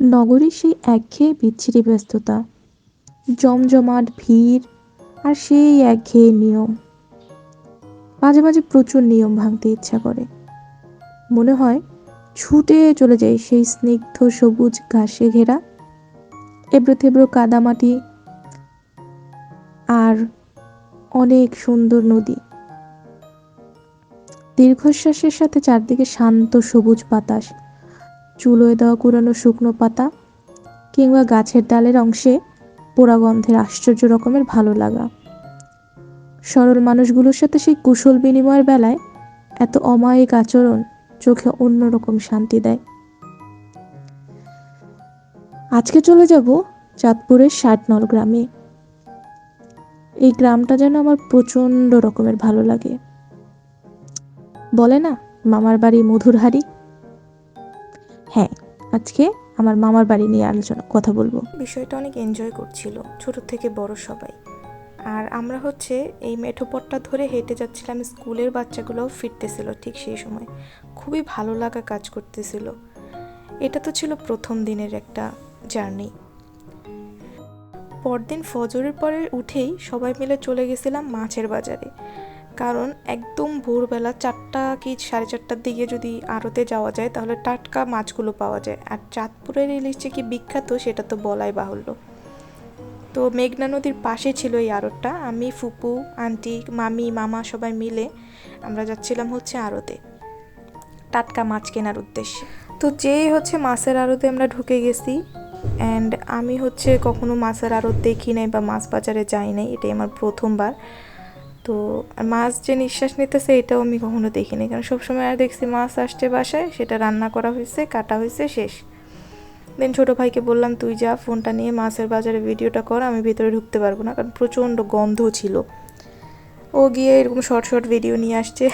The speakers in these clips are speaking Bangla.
নগরীর সেই একঘেয়ে বিচ্ছিরি ব্যস্ততা, জমজমাট ভিড় আর সেই একঘেয়ে নিয়ম। মাঝে মাঝে প্রচুর নিয়ম ভাঙতে ইচ্ছা করে। মনে হয় ছুটে চলে যাই সেই স্নিগ্ধ সবুজ ঘাসে ঘেরা, এবড়ো থেবড়ো কাদামাটি আর অনেক সুন্দর নদী। দীর্ঘশ্বাসের সাথে চারদিকে শান্ত সবুজ বাতাস চুলোয় দেওয়া কুড়ানো শুকনো পাতা কিংবা গাছের ডালের অংশে পোড়া গন্ধের আশ্চর্য রকমের ভালো লাগা। সরল মানুষগুলোর সাথে সেই কুশল বিনিময়ের বেলায় এত অমায়িক আচরণ চোখে অন্যরকম শান্তি দেয়। আজকে চলে যাব চাঁদপুরের ষাটনল গ্রামে। এই গ্রামটা যেন আমার প্রচণ্ড রকমের ভালো লাগে। বলে না, মামার বাড়ি মধুর হাড়ি আজকে আমার মামার বাড়ি নিয়ে আলোচনা, কথা বলব। বিষয়টা অনেক এনজয় করছিল, ছোট থেকে বড় সবাই। আর আমরা হচ্ছে এই মেঠোপথটা ধরে হেঁটে যাচ্ছিলাম, স্কুলের বাচ্চাগুলোও ফিরতেছিল ঠিক সেই সময়। খুবই ভালো লাগা কাজ করতেছিল। এটা তো ছিল প্রথম দিনের একটা জার্নি। পরদিন ফজরের পরে উঠেই সবাই মিলে চলে গেছিলাম মাছের বাজারে। কারণ একদম ভোরবেলা চারটা কি সাড়ে চারটার দিকে যদি আড়তে যাওয়া যায়, তাহলে টাটকা মাছগুলো পাওয়া যায়। আর চাঁদপুরের ইলিশ যে কি বিখ্যাত, সেটা তো বলাই বাহুল্য। তো মেঘনা নদীর পাশে ছিল এই আড়তটা। আমি, ফুপু, আন্টি, মামি, মামা সবাই মিলে আমরা যাচ্ছিলাম হচ্ছে আড়তে। টাটকা মাছ কেনার উদ্দেশ্যে। তো যেই হচ্ছে মাছের আড়তে আমরা ঢুকে গেছি অ্যান্ড আমি হচ্ছে কখনো মাছের আড়ত দেখি নাই বা মাছ বাজারে যাই নাই, এটাই আমার প্রথমবার। তো মাছ যে নিঃশ্বাস নিতেছে, এটাও আমি কখনো দেখিনি। কারণ সবসময় আর দেখছি মাছ আসছে বাসায়, সেটা রান্না করা হয়েছে, কাটা হয়েছে, শেষ। দেন ছোটো ভাইকে বললাম, তুই যা ফোনটা নিয়ে মাছের বাজারে ভিডিওটা কর, আমি ভিতরে ঢুকতে পারব না। কারণ প্রচণ্ড গন্ধ ছিল। ও গিয়ে এরকম শর্ট শর্ট ভিডিও নিয়ে আসছে।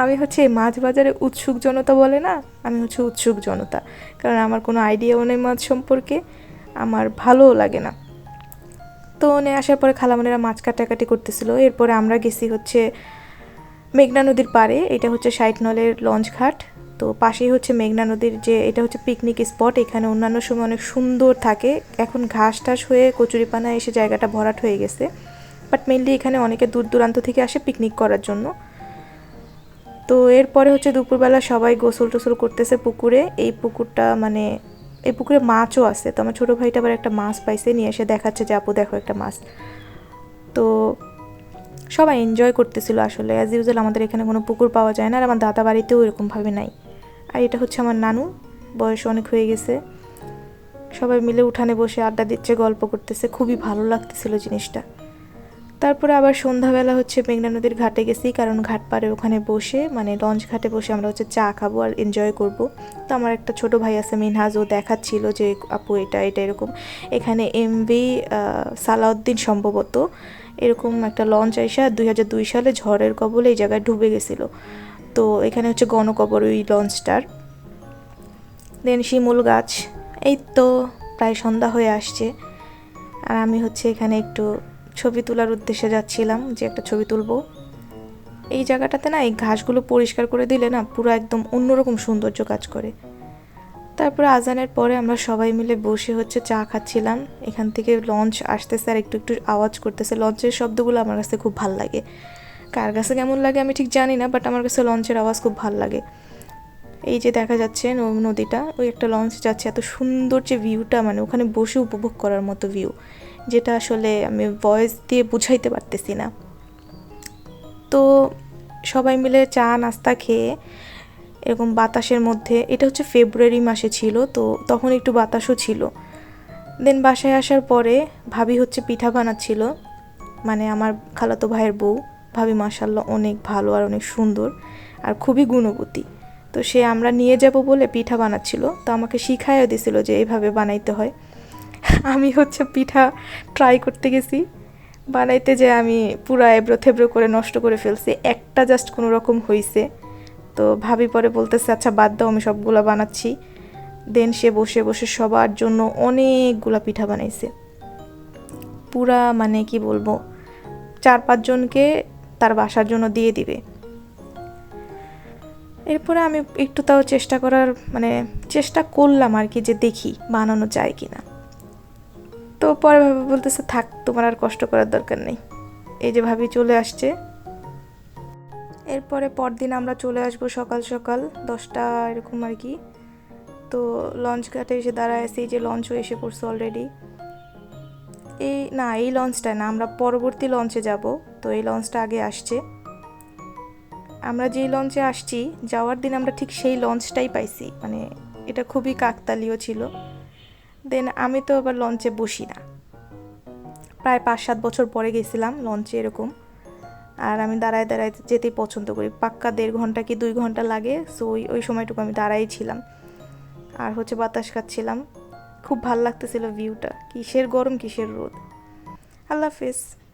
আমি হচ্ছে মাছ বাজারে উৎসুক জনতা বলে না, আমি হচ্ছে উৎসুক জনতা। কারণ আমার কোনো আইডিয়াও নেই মাছ সম্পর্কে, আমার ভালোও লাগে না। তো নিয়ে আসার পরে খালামনেরা মাছ কাটাকাটি করতেছিল। এরপরে আমরা গেছি হচ্ছে মেঘনা নদীর পাড়ে। এটা হচ্ছে ষাট নলের লঞ্চ ঘাট। তো পাশেই হচ্ছে মেঘনা নদীর যে, এটা হচ্ছে পিকনিক স্পট এখানে অন্যান্য সময় অনেক সুন্দর থাকে। এখন ঘাস টাস হয়ে কচুরিপানা এসে জায়গাটা ভরাট হয়ে গেছে। বাট মেনলি এখানে অনেকে দূর দূরান্ত থেকে আসে পিকনিক করার জন্য। তো এরপরে হচ্ছে দুপুরবেলা সবাই গোসল টোসল করতেছে পুকুরে। এই পুকুরটা মানে এই পুকুরে মাছও আছে। তো আমার ছোটো ভাইটা আবার একটা মাছ পাইছে, নিয়ে এসে দেখাচ্ছে যে, আপু, দেখো একটা মাছ। তো সবাই এনজয় করতেছিল আসলে। অ্যাজ ইউজুয়াল আমাদের এখানে কোনো পুকুর পাওয়া যায় না আর আমার দাদা বাড়িতেও এরকমভাবে নাই। আর এটা হচ্ছে আমার নানু, বয়স অনেক হয়ে গেছে। সবাই মিলে উঠানে বসে আড্ডা দিচ্ছে, গল্প করতেছে। খুবই ভালো লাগতেছিল জিনিসটা। তারপরে আবার সন্ধ্যাবেলা হচ্ছে মেঘনা নদীর ঘাটে গেছি, কারণ ঘাট পাড়ে ওখানে বসে মানে লঞ্চ ঘাটে বসে আমরা হচ্ছে চা খাব আর এনজয় করব। তো আমার একটা ছোট ভাই আছে, মিনহাজ, ও দেখাচ্ছিল যে, আপু, এটা এটা এরকম। এখানে এমভি সালাউদ্দিন সম্ভবত এরকম একটা লঞ্চ আইসা দুই হাজার দুই সালে ঝড়ের কবলে এই জায়গায় ডুবে গেছিল। তো এখানে হচ্ছে গণকবর ওই লঞ্চটার দেন শিমুল গাছ, এই তো প্রায় সন্ধ্যা হয়ে আসছে। আর আমি হচ্ছে এখানে একটু ছবি তোলার উদ্দেশ্যে যাচ্ছিলাম যে একটা ছবি তুলবো। এই জায়গাটাতে না এই ঘাসগুলো পরিষ্কার করে দিলে না পুরো একদম অন্যরকম সৌন্দর্য কাজ করে। তারপরে আজানের পরে আমরা সবাই মিলে বসে হচ্ছে চা খাচ্ছিলাম। এখান থেকে লঞ্চ আসতেছে আর একটু একটু আওয়াজ করতেছে। লঞ্চের শব্দগুলো আমার কাছে খুব ভালো লাগে। কার কাছে কেমন লাগে আমি ঠিক জানি না বাট আমার কাছে লঞ্চের আওয়াজ খুব ভালো লাগে। এই যে দেখা যাচ্ছে নদীটা, ওই একটা লঞ্চ যাচ্ছে। এত সুন্দর যে ভিউটা মানে ওখানে বসে উপভোগ করার মতো ভিউ যেটা আসলে আমি ভয়েস দিয়ে বুঝাইতে পারতেছি না। তো সবাই মিলে চা, নাস্তা খেয়ে এরকম বাতাসের মধ্যে, এটা হচ্ছে ফেব্রুয়ারি মাসে ছিল, তো তখন একটু বাতাসও ছিল। দেন বাসায় আসার পরে ভাবি হচ্ছে পিঠা বানাচ্ছিল মানে আমার খালাতো ভাইয়ের বউ। ভাবি মাসাল্লাহ অনেক ভালো আর অনেক সুন্দর আর খুবই গুণবতী। তো সে, আমরা নিয়ে যাব বলে পিঠা বানাচ্ছিল, তো আমাকে শিখাইও দিছিল যে এইভাবে বানাইতে হয়। আমি হচ্ছে পিঠা ট্রাই করতে গেছি। বানাইতে যে আমি পুরা এবড়ো থেবড়ো করে নষ্ট করে ফেলছি, একটা জাস্ট কোনো রকম হয়েছে তো ভাবি পরে বলতেছে আচ্ছা বাদ দাও, আমি সবগুলো বানাচ্ছি। দেন সে বসে বসে সবার জন্য অনেকগুলা পিঠা বানাইছে। পুরা মানে কি বলব, চার পাঁচজনকে তার বাসার জন্য দিয়ে দিবে। এরপরে আমি একটু তাও চেষ্টা করার মানে চেষ্টা করলাম আর কি যে দেখি বানানো যায় কি না তো পরে ভাবে বলতেছে, থাক, তোমার আর কষ্ট করার দরকার নেই। এই যে ভাবি চলে আসছে। এরপরে পরদিন আমরা চলে আসব সকাল সকাল দশটা এরকম আর কি। তো লঞ্চ ঘাটে এসে দাঁড়ায় এই যে লঞ্চও এসে পড়ছে অলরেডি এই না, এই লঞ্চটায় না, আমরা পরবর্তী লঞ্চে যাব। তো এই লঞ্চটা আগে আসছে। আমরা যেই লঞ্চে আসছি, যাওয়ার দিন আমরা ঠিক সেই লঞ্চটাই পাইছি। মানে এটা খুবই কাকতালীয় ছিল। দেন আমি তো আবার লঞ্চে বসি না। প্রায় পাঁচ সাত বছর পরে গেছিলাম লঞ্চে এরকম। আর আমি দাঁড়ায় দাঁড়ায় যেতেই পছন্দ করি। পাক্কা দেড় ঘণ্টা কি দুই ঘণ্টা লাগে? সো ওই ওই সময়টুকু আমি দাঁড়াই ছিলাম। আর হচ্ছে বাতাস খাচ্ছিলাম। খুব ভালো লাগতেছিল ভিউটা কিসের গরম, কিসের রোদ। আল্লাহ হাফেজ।